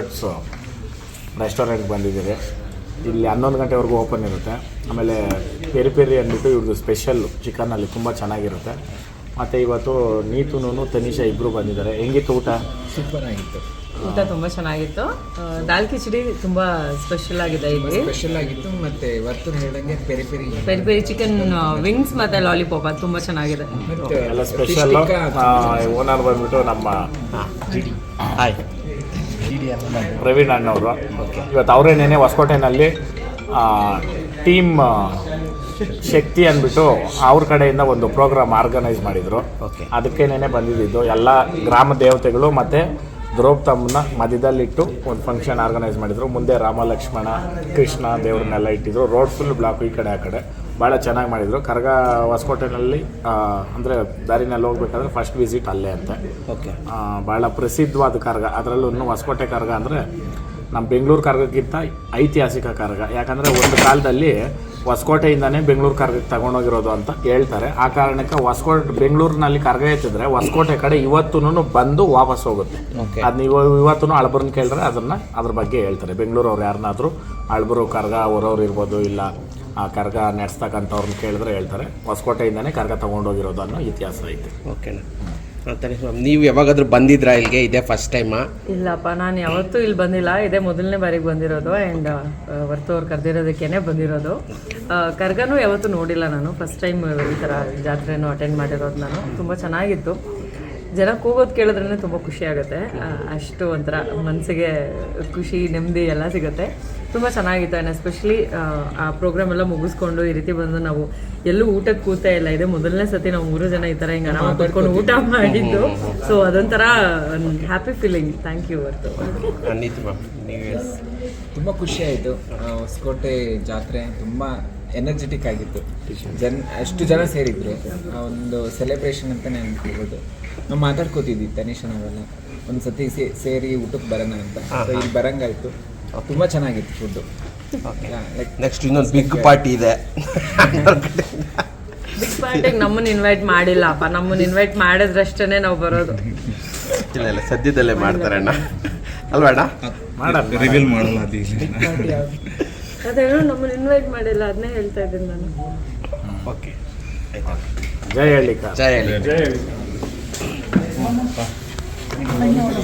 Desserts ರೆಸ್ಟೋರೆಂಟ್ಗೆ ಬಂದಿದ್ದೀರಿ ಇಲ್ಲಿ ಹನ್ನೊಂದು ಗಂಟೆವರೆಗೂ ಓಪನ್ ಇರುತ್ತೆ. ಆಮೇಲೆ ಪೆರಿ ಪೆರಿ ಅಂದ್ಬಿಟ್ಟು ಇವ್ರದ್ದು ಸ್ಪೆಷಲ್ಲು ಚಿಕನಲ್ಲಿ ತುಂಬ ಚೆನ್ನಾಗಿರುತ್ತೆ. ಮತ್ತು ಇವತ್ತು ನೀತುನು ತನಿಷಾ ಇಬ್ಬರು ಬಂದಿದ್ದಾರೆ. ಹೆಂಗಿತ್ತು ಊಟ? ಸೂಪರ್ ಆಗಿತ್ತು. ಊಟ ತುಂಬ ಚೆನ್ನಾಗಿತ್ತು. ದಾಲ್ ಕಿಚಡಿ ತುಂಬ ಸ್ಪೆಷಲ್ ಆಗಿದೆ ಇಲ್ಲಿ. ಸ್ಪೆಷಲ್ ಆಗಿತ್ತು. ಮತ್ತೆ ಇವತ್ತು ಹೇಳೋಂಗೆ peri peri peri peri chicken wings ಮತ್ತೆ ಲಾಲಿಪಾಪ್ ಅದು ತುಂಬ ಚೆನ್ನಾಗಿದೆ. ಮತ್ತೆ ಎಲ್ಲ ಸ್ಪೆಷಲ್ ಸ್ಪೆಷಲ್ಲು ಓನರ್ ಬಂದ್ಬಿಟ್ಟು ನಮ್ಮ ಹಾಯ್ ಪ್ರವೀಣ್ ಅಣ್ಣವರು. ಇವತ್ತು ಅವರೇನೇನೆ ಹೊಸಕೋಟೆನಲ್ಲಿ ಟೀಮ್ ಶಕ್ತಿ ಅಂದ್ಬಿಟ್ಟು ಅವ್ರ ಕಡೆಯಿಂದ ಒಂದು ಪ್ರೋಗ್ರಾಮ್ ಆರ್ಗನೈಸ್ ಮಾಡಿದರು. ಅದಕ್ಕೆ ನೆನೆ ಬಂದಿದ್ದು. ಎಲ್ಲ ಗ್ರಾಮ ದೇವತೆಗಳು ಮತ್ತು ದ್ರೌಪದಮ್ಮನ ಮಧ್ಯದಲ್ಲಿಟ್ಟು ಒಂದು ಫಂಕ್ಷನ್ ಆರ್ಗನೈಸ್ ಮಾಡಿದರು. ಮುಂದೆ ರಾಮ ಲಕ್ಷ್ಮಣ ಕೃಷ್ಣ ದೇವ್ರನ್ನೆಲ್ಲ ಇಟ್ಟಿದ್ರು. ರೋಡ್ ಫುಲ್ ಬ್ಲಾಕ್ ಈ ಕಡೆ ಆ ಕಡೆ. ಭಾಳ ಚೆನ್ನಾಗಿ ಮಾಡಿದರು. ಕರ್ಗ ಹೊಸಕೋಟೆನಲ್ಲಿ ಅಂದರೆ ದಾರಿನಲ್ಲಿ ಹೋಗ್ಬೇಕಾದ್ರೆ ಫಸ್ಟ್ ವಿಸಿಟ್ ಅಲ್ಲೇ ಅಂತೆ. ಓಕೆ ಭಾಳ ಪ್ರಸಿದ್ಧವಾದ ಕರ್ಗ. ಅದರಲ್ಲೂ ಹೊಸಕೋಟೆ ಕರ್ಗ ಅಂದರೆ ನಮ್ಮ ಬೆಂಗಳೂರು ಕರ್ಗಕ್ಕಿಂತ ಐತಿಹಾಸಿಕ ಕರ್ಗ. ಯಾಕಂದರೆ ಒಂದು ಕಾಲದಲ್ಲಿ ಹೊಸಕೋಟೆಯಿಂದನೇ ಬೆಂಗಳೂರು ಕರ್ಗಕ್ಕೆ ತಗೊಂಡೋಗಿರೋದು ಅಂತ ಹೇಳ್ತಾರೆ. ಆ ಕಾರಣಕ್ಕೆ ಹೊಸಕೋಟೆ ಬೆಂಗಳೂರಿನಲ್ಲಿ ಕರ್ಗ ಎತ್ತಿದ್ರೆ ಹೊಸಕೋಟೆ ಕಡೆ ಇವತ್ತೂ ಬಂದು ವಾಪಸ್ ಹೋಗುತ್ತೆ. ಅದನ್ನ ಅದು ನೀವು ಇವತ್ತು ಅಳಬರ್ನ ಕೇಳಿದ್ರೆ ಅದನ್ನು ಅದ್ರ ಬಗ್ಗೆ ಹೇಳ್ತಾರೆ. ಬೆಂಗಳೂರು ಅವ್ರು ಯಾರನ್ನಾದರೂ ಅಳಬರು ಕರ್ಗ ಅವರವ್ರು ಇರ್ಬೋದು ಇಲ್ಲ ಆ ಕರ್ಗ ನಡೆಸ್ತಕ್ಕಂಥವ್ರನ್ನ ಕೇಳಿದ್ರೆ ಹೇಳ್ತಾರೆ. ಹೊಸಕೋಟೆಯಿಂದನೇ ಕರ್ಗ ತಗೊಂಡೋಗಿರೋದು ಅನ್ನೋ ಇತಿಹಾಸ ಐತೆ. ಓಕೆನಾ? ನೀವು ಯಾವಾಗಾದ್ರೂ ಬಂದಿದ್ರಾ ಇಲ್ಲಿಗೆ? ಇದೇ ಫಸ್ಟ್ ಟೈಮಾ ಇಲ್ಲಪ್ಪ, ನಾನು ಯಾವತ್ತೂ ಇಲ್ಲಿ ಬಂದಿಲ್ಲ. ಇದೇ ಮೊದಲನೇ ಬಾರಿಗೆ ಬಂದಿರೋದು ಆ್ಯಂಡ್ ವರ್ತು ಅವ್ರು ಕರೆದಿರೋದಕ್ಕೇನೆ ಬಂದಿರೋದು. ಕರ್ಗನೂ ಯಾವತ್ತೂ ನೋಡಿಲ್ಲ ನಾನು. ಫಸ್ಟ್ ಟೈಮ್ ಈ ಥರ ಜಾತ್ರೆನೂ ಅಟೆಂಡ್ ಮಾಡಿರೋದು ನಾನು. ತುಂಬ ಚೆನ್ನಾಗಿತ್ತು. ಜನ ಕೂಗೋದು ಕೇಳಿದ್ರೇ ತುಂಬ ಖುಷಿ ಆಗುತ್ತೆ. ಅಷ್ಟು ಒಂಥರ ಮನಸ್ಸಿಗೆ ಖುಷಿ ನೆಮ್ಮದಿ ಎಲ್ಲ ಸಿಗುತ್ತೆ. ತುಂಬ ಚೆನ್ನಾಗಿತ್ತು ಆ್ಯಂಡ್ ಎಸ್ಪೆಷಲಿ ಆ ಪ್ರೋಗ್ರಾಮ್ ಎಲ್ಲ ಮುಗಿಸ್ಕೊಂಡು ಈ ರೀತಿ ಬಂದು ನಾವು ಎಲ್ಲೂ ಊಟಕ್ಕೆ ಕೂತೇ ಇಲ್ಲ. ಇದೆ ಮೊದಲನೇ ಸತಿ ನಾವು ಮೂರು ಜನ ಈ ಥರ ಹಿಂಗೆ ಆರಾಮಾಗಿ ಕೂತ್ಕೊಂಡು ಊಟ ಮಾಡಿದ್ದು. ಸೊ ಅದೊಂಥರ ಹ್ಯಾಪಿ ಫೀಲಿಂಗ್ ಥ್ಯಾಂಕ್ ಯು ನೀವು ತುಂಬ ಖುಷಿ ಆಯಿತು. ಹೊಸಕೋಟೆ ಜಾತ್ರೆ ತುಂಬ ಎನರ್ಜೆಟಿಕ್ ಆಗಿತ್ತು. ಜನ ಅಷ್ಟು ಜನ ಸೇರಿದ್ರು. ಆ ಒಂದು ಸೆಲೆಬ್ರೇಷನ್ ಅಂತ ಅನ್ಕೋಬೋದು ನಾವು ಮಾತಾಡ್ಕೋತಿದ್ವಿ ತನಿಷ ನಾವೆಲ್ಲ. ಒಂದು ಸತಿ ಸೇರಿ ಊಟಕ್ಕೆ ಬರೋಣ ಅಂತ. ಸೊ ಇಲ್ಲಿ ಬರಂಗಾಯ್ತು. ತುಂಬ ಚೆನ್ನಾಗಿತ್ತು ಫುಡ್ಡು ನೆಕ್ಸ್ಟ್ ಇನ್ನೊಂದು ಬಿಗ್ ಪಾರ್ಟಿ ಇದೆ. ಬಿಗ್ ಪಾರ್ಟಿಗೆ ನಮ್ಮನ್ನ ಇನ್ವೈಟ್ ಮಾಡಿಲ್ಲಪ್ಪ. ನಮ್ಮನ್ನ ಇನ್ವೈಟ್ ಮಾಡಿದ್ರಷ್ಟೇ ನಾವು ಬರೋದು. ಇಲ್ಲ ಇಲ್ಲ ಸದ್ಯದಲ್ಲೇ ಮಾಡ್ತಾರೆ ಅಣ್ಣ. ಅಲ್ವಾ ಅಣ್ಣ? ಮಾಡಿ ರಿವೀಲ್ ಮಾಡಲ್ಲ ಅದೇನೋ ನಮ್ಮನ್ನು ಇನ್ವೈಟ್ ಮಾಡಿಲ್ಲ ಅದನ್ನೇ ಹೇಳ್ತಾ ಇದ್ದೀನಿ ನಾನು. ಓಕೆ ಜಯ ಹೇಳಿಕ ಜಯ ಹೇಳಿ ಜಯ ಹೇಳಿ